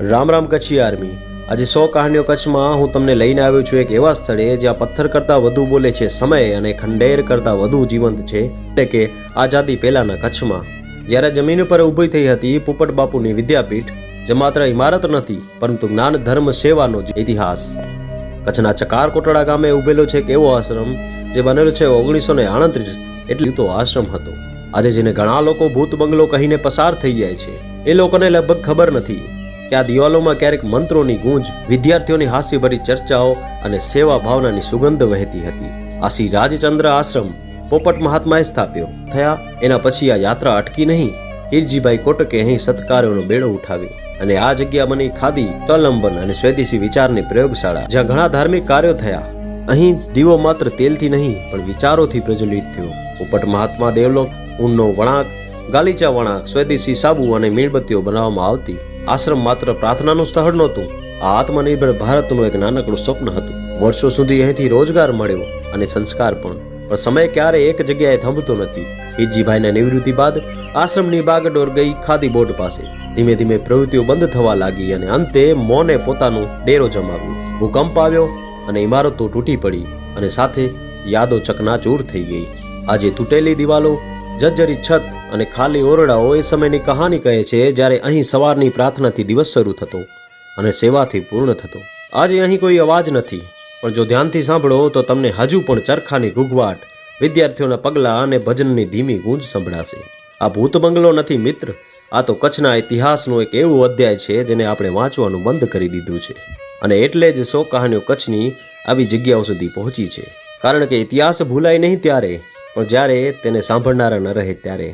Ram Ram Kutchi army. આજે સો કહાનીઓ કચ્છમાં હું તમને લઈને આવ્યો છું એક એવા સ્થળે જ્યાં પથ્થર કરતાં વધુ બોલે છે સમય અને ખંડેર કરતાં વધુ જીવંત છે. એટલે કે આઝાદી પહેલાંના કચ્છમાં. જ્યારે જમીન પર ઊભી થઈ હતી પોપટ બાપુની વિદ્યાપીઠ, જે માત્ર ઇમારત નથી, પરંતુ જ્ઞાન, ધર્મ, સેવાનો જ ઇતિહાસ. કચ્છના ચકાર કોટડા ગામે ઉભેલો છે એક એવો આશ્રમ, જે બનેલો છે ઓગણીસો ને આડત્રીસ એટલે તો આશ્રમ હતો. આજે જેને ઘણા લોકો ભૂત બંગલો કહીને પસાર થઈ જાય છે, એ લોકોને લગભગ ખબર નથી. કે આ દિવાલોમાં ક્યારેક મંત્રોની ગૂંજ, વિદ્યાર્થીઓની હાસ્યભરી ચર્ચાઓ અને સેવા ભાવનાની સુગંધ વહેતી હતી. આ શ્રી રાજચંદ્ર આશ્રમ પોપટ મહાત્માએ સ્થાપ્યો. થયા, એના પછી આ યાત્રા અટકી નહીં. હિરજીભાઈ કોટકે અહીં સત્કાર્યોનો બેડો ઉઠાવ્યો અને આ જગ્યા બની ખાદી, તલંબન અને સ્વદેશી વિચારની પ્રયોગશાળા, જ્યાં ઘણા ધાર્મિક કાર્યો થયા. અહીં દીવો માત્ર તેલથી નહીં, પણ વિચારોથી પ્રજ્વલિત થયો. પોપટ મહાત્મા દેવલોક, ઊનનો વળાંક ગાલીચા વણા સ્વદેશી સાબુ અને મીણબત્તીઓ બનાવવામાં આવતી. આશ્રમ માત્ર પ્રાર્થનાનું સ્થળ નહોતું. આ આત્મનિર્ભર ભારતનું એક નાનકડું સ્વપ્ન હતું. વર્ષો સુધી અહીંથી રોજગાર મળ્યો અને સંસ્કાર પણ. પણ સમય ક્યારે એક જગ્યાએ થંભતો નથી. હિજીભાઈના નિવૃત્તિ બાદ આશ્રમની બાગડોર ગઈ ખાદી બોર્ડ પાસે. ધીમે ધીમે પ્રવૃત્તિઓ બંધ થવા લાગી અને અંતે મોને પોતાનો ડેરો જમાવ્યો. ભૂકંપ આવ્યો અને ઇમારતો તૂટી પડી અને સાથે યાદો ચકનાચૂર થઈ ગઈ. આજે તૂટેલી દિવાલો જર્જરી છત અને ખાલી ઓરડાઓ એ સમયની કહાની કહે છે, જ્યારે અહીં સવારની પ્રાર્થનાથી દિવસ શરૂ થતો અને સેવાથી પૂર્ણ થતો. આજે અહીં કોઈ અવાજ નથી, પણ જો ધ્યાનથી સાંભળો, તો તમને હજુ પણ ચરખાની ઘૂઘવાટ, વિદ્યાર્થીઓના પગલાં અને ભજનની ધીમી ગૂંજ સંભળાશે. આ ભૂત બંગલો નથી, મિત્ર. આ તો કચ્છના ઇતિહાસનું એક એવું અધ્યાય છે, જેને આપણે વાંચવાનું બંધ કરી દીધું છે. અને એટલે જ સો કહાનીઓ કચ્છની આવી જગ્યાઓ સુધી પહોંચી છે. કારણ કે ઇતિહાસ ભૂલાય નહીં ત્યારે પણ જ્યારે તેને સાંભળનારા ન રહે ત્યારે